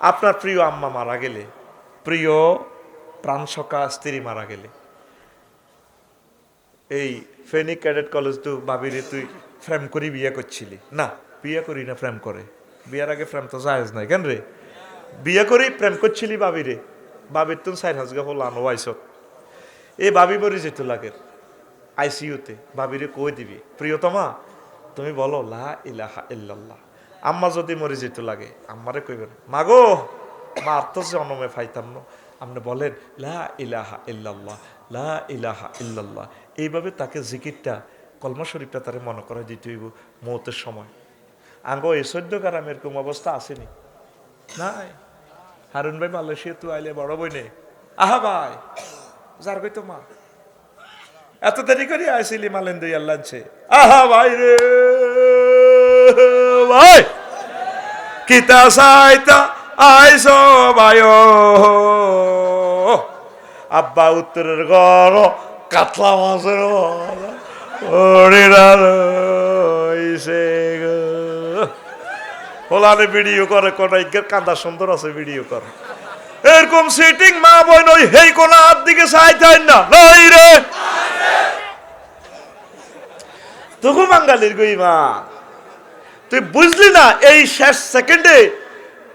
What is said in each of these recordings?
আপনার প্রিয় আম্মা মারা গেলে, প্রিয় প্রাণসকা স্ত্রী মারা গেলে, এই ফেনিক ক্যাডেট কলেজ তো ভাবিরে তুই ফ্রেম করি বিয়ে করছিলি। না, বিয়ে করি না ফ্রেম করে। বিয়ার আগে ফ্রেম তো জায়েজ নাই, কেন রে? বিয়ে করি প্রেম করছিলি ভাবিরে। ভাবির তুন সাইড হাজগা হল আনো আইসত। এই ভাবি মরি যেত লাগে আইসিইউতে ভাবিরে কই দিবি? প্রিয়তমা, তুমি বলো, লা ইলাহা ইল্লাল্লাহ। আম্মা যদি মরে যেত লাগে, আম্মারে কইবেন, মাগো, মা আত্ম অনমে ফাইতাম না। আপনি বলেন, লা ইলাহা ইল্লাল্লাহ, লা ইলাহা ইল্লাল্লাহ। এইভাবে তাকে জিকিরটা, কলমা শরীফটা তারে মনে করে দিতে হইব মৌতের সময়। আঙ্গো, এই সদ্য গ্রামে এরকম অবস্থা আসেনি? নাই? হারুন ভাই মালয়েশিয়া তুই আইলে বড় বই নে আহা ভাই, যার কই তো মা? এত দেরি করে আইসিলি মালেন আল্লাহছে আহা ভাই রে! ভাই কিতা সাইতা আইসো ভাই আব্বা উত্তরের ঘর, কাতলা মাছের হোলারে ভিডিও করে কোনাইকের কান্দা সুন্দর আছে ভিডিও করে। এরকম সিটিং মা বই নই, হেই কোন হাত দিকে চাইতেন না, নই রে। তবু বাঙালির গই মা তুই বুঝলি না এই শেষ সেকেন্ডে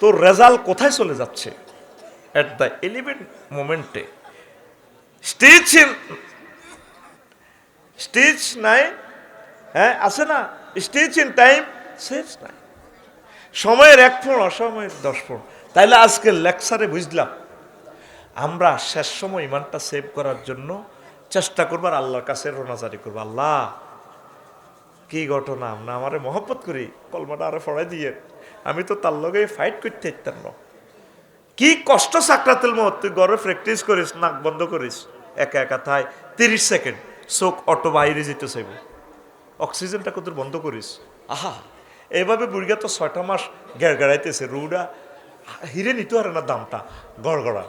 তোর রেজাল্ট কোথায় চলে যাচ্ছে? এট দ্য এলিভেন্ট মোমেন্টে স্টিচ স্টিচ নাই। হ্যাঁ আছে না? স্টিচ ইন টাইম সেভস নাই সময়ের এক ফোন অসময়ের দশ ফোন তাইলে আজকে লেকচারে বুঝলাম, আমরা শেষ সময় ইমানটা সেভ করার জন্য চেষ্টা করব আর আল্লাহর কাছে রোনাজারি করব। আল্লাহ কি ঘটনা? আমরা আমারে মহব্বত করি, কলমাটা আরে ফড়াই দিয়ে। আমি তো তার লগে ফাইট করতে ইত্যার না। কি কষ্ট সাকরাতুল মত তুই গড়ে প্র্যাকটিস করিস, নাক বন্ধ করিস। একা একা থাই, তিরিশ সেকেন্ড চোখ অটো বাইরে যেতে চাইব। অক্সিজেনটা কত বন্ধ করিস? আহা, এভাবে বুড়িয়া তো ছয়টা মাস গেড় গেড়াইতেছে রুডা, হিরে নিতে পারে না দামটা। গড়গড়া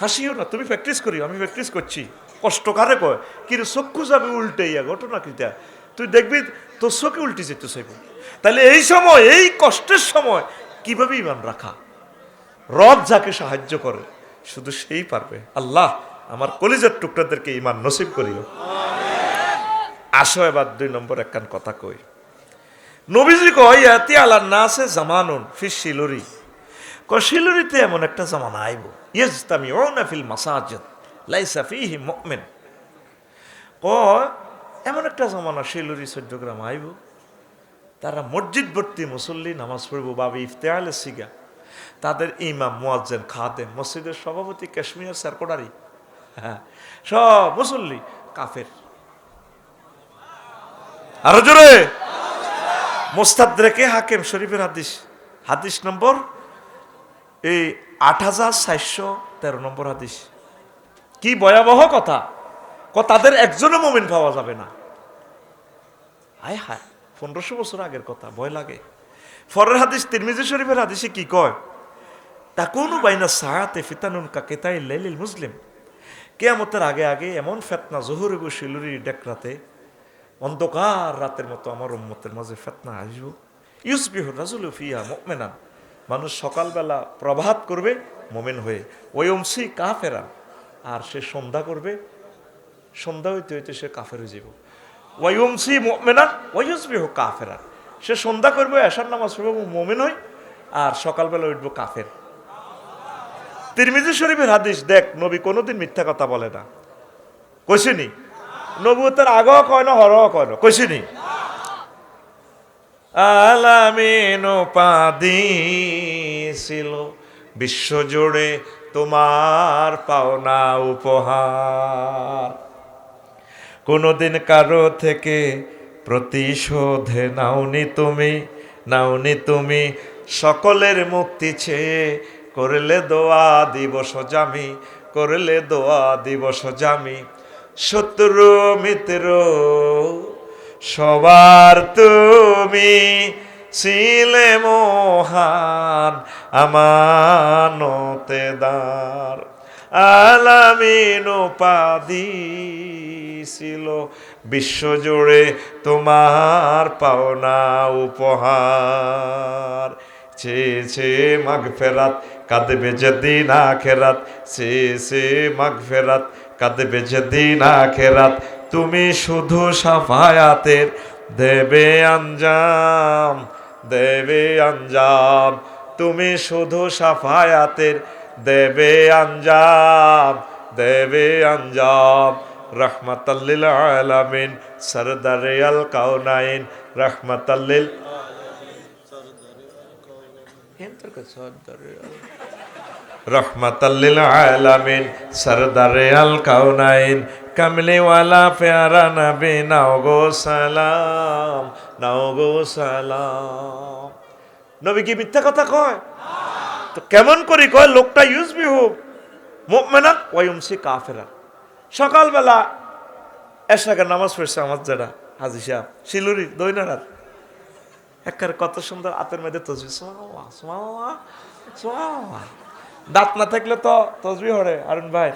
হাসিও না, তুমি প্র্যাকটিস করি আমি প্র্যাকটিস করছি। কষ্ট কারে কয় কিন্তু চক্ষু যাবে উল্টে ইয়া ঘটনা কিটা তুই দেখবি, তোর চোখে উল্টে যেতে চাইব। তাহলে এই সময়, এই কষ্টের সময় কীভাবে ইমান রাখা? রব যাকে সাহায্য করে, শুধু সেই পারবে। আল্লাহ আমার কলিজার টুকরাদেরকে ইমান নসিব করিও। আসো এবার দুই নম্বর একখান কথা কই। নবীজি কয়, ইয়াতি আলার না আছে জামানুন ফির শিলুরি। কয়, শিলুরিতে এমন একটা জামানা আইব। ইয়েজতামি ও না ফিল মাসাজিদ। লাইসা ফিহি মুমিন। কয়, এমন একটা জামানা শিলুরি চৌদ্দগ্রাম আইব, তারা মসজিদ ভর্তি মুসল্লি, নামাজ পড়ব, বাবি ইফতেয়ালে সিগা। তাদের ইমাম, মুয়াজ্জেন খাদেম মসজিদের সভাপতি কাশ্মীর সারকোডারি হ্যাঁ সব মুসল্লি কাফের। আরও জোরে! মোস্তাদ্রেকে হাকিম শরীফের হাদিস হাদিস নম্বর, এই আট হাজার চারশো তেরো নম্বর হাদিস। কি ভয়াবহ কথা? তাদের একজনও মোমেন পাওয়া যাবে না। হায় হায়, পনেরোশো বছর আগের কথা, ভয় লাগে। ফরের হাদিস, তিরমিজি শরীফের হাদিসে কি কয়? তা কোনো বাইনা সাহাতে ফিতানুন কাকেতাই লাইলিল মুসলিম। কেয়ামতের আগে আগে এমন ফেতনা, জহুরে শিলুরি ডেকরাতে অন্ধকার রাতের মতো আমার উম্মতের মাঝে ফেতনা আসব। ইউসবিহ রাজুল ফিয়া মোমেনান। মানুষ সকালবেলা প্রভাত করবে, মোমেন হয়ে। ওই অংশী কাফেরা আর সে সন্ধ্যা করবে, সন্ধ্যা হইতে হইতে সে কাফের হয়ে যাব অংশী মোমেনান ওই ইউসবিহ কাফেরা সে সন্ধ্যা করবে এসার নামাজ পড়বে মোমেন হই আর সকালবেলা উঠবো কাফের। তিরমিজি শরীফের হাদিস, দেখ, নবী কোনোদিন মিথ্যা কথা বলে না। কইসিনি নবুতের আগেও কয় না হরও কয় না কইসিনি আলামিন উপাধি ছিল বিশ্বজুড়ে তোমার পাওনা উপহার। কোনোদিন কারও থেকে প্রতিশোধে নাওনি তুমি নাওনি তুমি, সকলের মুক্তি চেয়ে করলে দোয়া দিবস জামি, করলে দোয়া দিবস জামি। শত্রু, মিত্র, সবার তুমি ছিলে মহান আমানতে দার। আলামিন উপাধি ছিল। বিশ্বজুড়ে তোমার পাওনা উপহার। সে সে মাগ ফেরাত কাঁদবে যেদিন আখেরাত সে সে মাগ ফেরাত কাঁদবে যেদিন আখেরাত তুমি শুধু সাফায়াতের দেবে আঞ্জাম। দেবে আঞ্জাম। তুমি শুধু সাফায়াতের দেবে আঞ্জাম দেবে আঞ্জাম। রহমতাল্লিল আলামিন, সরদারে আল কাউনাইন রহমতাল্লিল রহমতাল্লিল আলামিন, সরদারে আল কাউনাইন কামলিওয়ালা প্যারা নবী নাও গো সালাম নাও গো সালাম নবী কি মিথ্যা কথা কয় তো কেমন করি কয় লোকটা ইউজ বি হোক মুমিনাত ওয়ায়ুমসি কাফেরা সকালবেলা এসাকে নামাজ পড়ছে আমার যেটা হাজি সাহেব শিলুরি দৈনারাত একার কত সুন্দর আতের মধ্যে তসবি সোয়া সোয়া সোয়া দাঁত না থাকলে তো তসবি হরে আরুন ভাই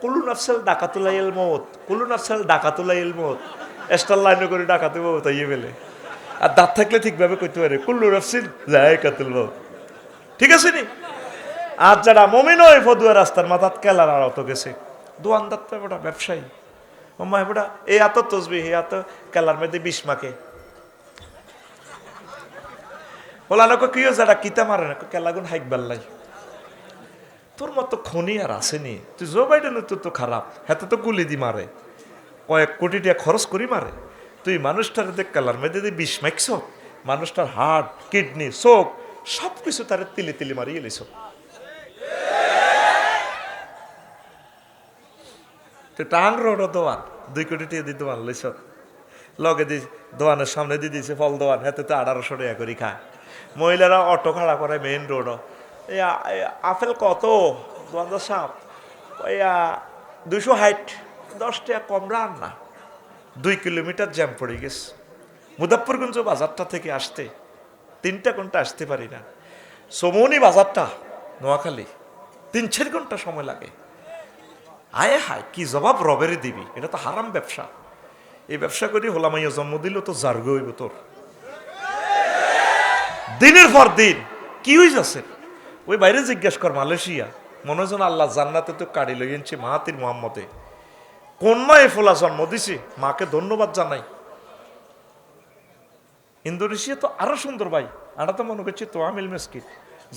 কুলু নাফসাল ডাকাতুলাইল মত কুলু নাফসাল ডাকাতুলাইল মত এস্টার লাইনে করে ডাকাতে বউ তাইয়ে ফেলে। আর দাঁত থাকলে ঠিকভাবে কইতে পারে, কুল্লু নাফসিল যায় কাতুল মত ঠিক আছে নি? আর যারা মমিন ওই ফদুয়া রাস্তার মাথাত কেলার আর অত গেছে। দোয়ানদার তো বেটা ব্যবসায়ী। মামা বেটা এই এত তসবি এই এত কেলার মধ্যে বিষ মাকে বলা না কি যারা কিতা মারে না? কেলাগুন হাইক বেল্লাই তোর মতো খনি আর আসেনি। তুই জো বাইডেন তোর তো খারাপ, হাতে তো গুলি দি মারে। কয়েক কোটি টাকা খরচ করি মারে। তুই মানুষটার দেখ কালার মেয়েদের দিয়ে বিষ মাইকছ মানুষটার হার্ট, কিডনি, চোখ সব কিছু তার তিলি তিলি মারি এলিছ তো টাং রোড দোয়ান, দুই কোটি টাকা দিয়ে দোয়ান লইছ। লগে দি দোয়ানের সামনে দিয়ে দিয়েছে ফল দোয়ান, হাতে তো আঠারোশো টাকা করে খায় মহিলারা অটো খাড়া করে মেইন রোড এই আ- এই আপেল কত? দোয়ানদার সাপ দুশো হাইট দশ টাকা কম রান না। দুই কিলোমিটার জ্যাম পড়ে গেছে। মুজাফরগঞ্জ বাজারটা থেকে আসতে তিনটা ঘণ্টা আসতে পারি না। সমনি বাজারটা, নোয়াখালী, তিন চার ঘণ্টা সময় লাগে। আয় হায়, কি জবাব রবেরে দিবি? এটা তো হারাম ব্যবসা। এই ব্যবসা করি হোলামাইয়া জন্ম দিল তো জার্গ হইব তোর। দিনের পর দিন, কি হয়ে যাচ্ছে ওই বাইরে জিজ্ঞেস কর, মালয়েশিয়া। মনে হয় আল্লাহ জান্নাতে তো কাড়ি লইয়েছে মাহাতির মোহাম্মদে। কোন মা এ ফোলা জন্ম দিছে? মাকে ধন্যবাদ জানাই। ইন্দোনেশিয়া তো আরও সুন্দর ভাই। আমরা তো মনে করছি তো আমিল মেসকিট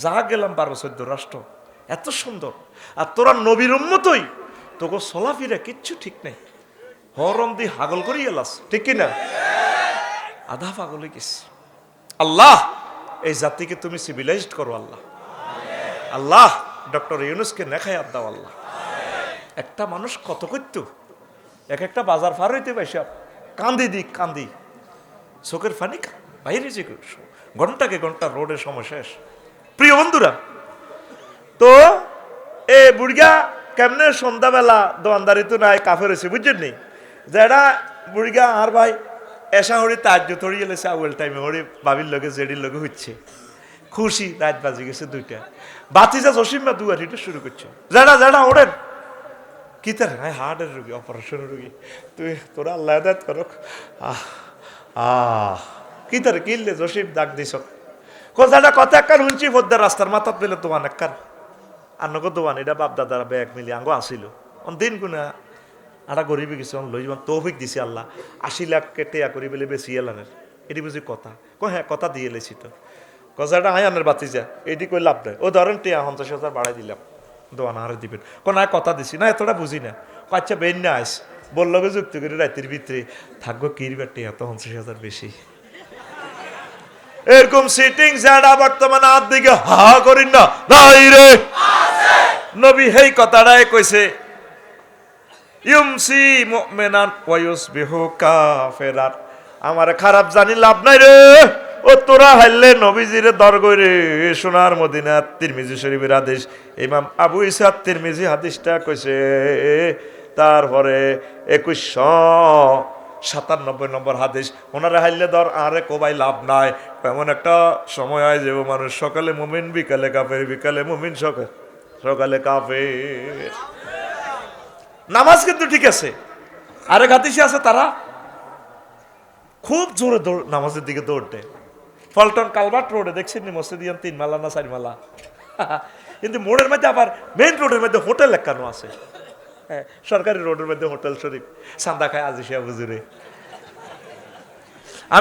যা গেলাম বারো চোদ্দ রাষ্ট্র। এত সুন্দর। আর তোরা নবীর উন্মতই তোকে চলাফিরা কিচ্ছু ঠিক নেই। হরম দি হাগল করি এলাস ঠিক কিনা? আধা পাগল গেছি। আল্লাহ, এই জাতিকে তুমি সিভিলাইজড করো, আল্লাহ। আল্লাহ, ডক্টর ইউনুসকে নেখায়াত দাও আল্লাহ। একটা মানুষ কত করত? এক একটা বাজার ফার হইতে পাইসা কান্দি দিক, কান্দি। চোখের ফানি বাইরে যে ঘন্টাকে ঘণ্টা রোডের সময় শেষ। প্রিয় বন্ধুরা, তো এ বুড়িয়া কেমনে সন্ধ্যাবেলা দোয়ানদারি তো নাই, কাফের হয়েছে বুঝছেন নি? যারা বুড়িয়া আর ভাই এসা হরি তার্য থরি এলেছে, আউয়েল টাইমে হরি, বাবির লগে, জেডির লগে হচ্ছে খুশি, রাত বাজে গেছে দুইটা। বাতিজা জসিমা দুয়ারিটা শুরু করছে। যারা যারা, ওড়েন। কি তার? হ্যাঁ হার্টের রুগী অপারেশনের রুগী। তুই, তোরা আল্লাহ দাত আহ আহ। কি তার? কিনলে জসিম ডাক দিস কোথাটা কথা একবার শুনছি, ফদ্দার রাস্তার মাথাত পেলে তোমার একবার আন্নগো দোয়ান, এটা বাপ দাদারা ব্যাগ মিলি আঙ্গ আসিল। অন দিন গুনা আটা গরিবে গেছে, অন লই যান তৌফিক দিছে আল্লাহ। আশি লাখ কেটে করি বলে বেশি এলানের। এটি বুঝি কথা। কো হ্যাঁ কথা দিয়ে লেছি তো। কথাটা আয় আনের বাতি যা, এটি কই লাভ নাই। ও ধরেন টিয়া পঞ্চাশ হাজার বাড়াই দিলাম। দোয়ান আরে দিবেন। কোন আর কথা দিছি না, এতটা বুঝি না। আচ্ছা বেন না আইস। বলল যুক্তি করে রাতের ভিতরে থাকব কিরবার টিয়া তো পঞ্চাশ হাজার বেশি? এরকম সিটিং যারা বর্তমানে হাত দিকে হা করিন না। নাই রে। নবী হেই কথাটাই কইছে, ইউমসি মুমিনান ওয়ায়ুসবিহু কাফিরান। আমার খারাপ জানি লাভ নাই রে। ও তোরা হাইলে নবীজিরে দরগই রে সোনার মদিনা, তিরমিজি শরীফের আদেশ ইমাম আবু ইসাদ তিরমিজি হাদিসটা কইছে, তারপরে একুশশো সাতানব্বই নম্বর হাদিস। ওনারা হাইলে ধর আরে কোবাই লাভ নাই। এমন একটা সময় হয় যে মানুষ। সকালে মুমিন, বিকালে কাফের, বিকালে মুমিন, সকাল, সকালে কাফের। নামাজ কিন্তু ঠিক আছে। আরেক হাদিসে আছে তারা, খুব জোরে দৌড় নামাজের দিকে দৌড় দেয়। ফলটন কালভার্ট রোডে দেখছেন নি মসজিদিয়ান তিন মালা না চার মালা? কিন্তু মোড়ের মধ্যে আবার মেইন রোডের মধ্যে হোটেল একানো আছে। হ্যাঁ, সরকারি রোডের মধ্যে হোটেল শরীফ। সান্দা খায় আজি শিয়া বুজুরে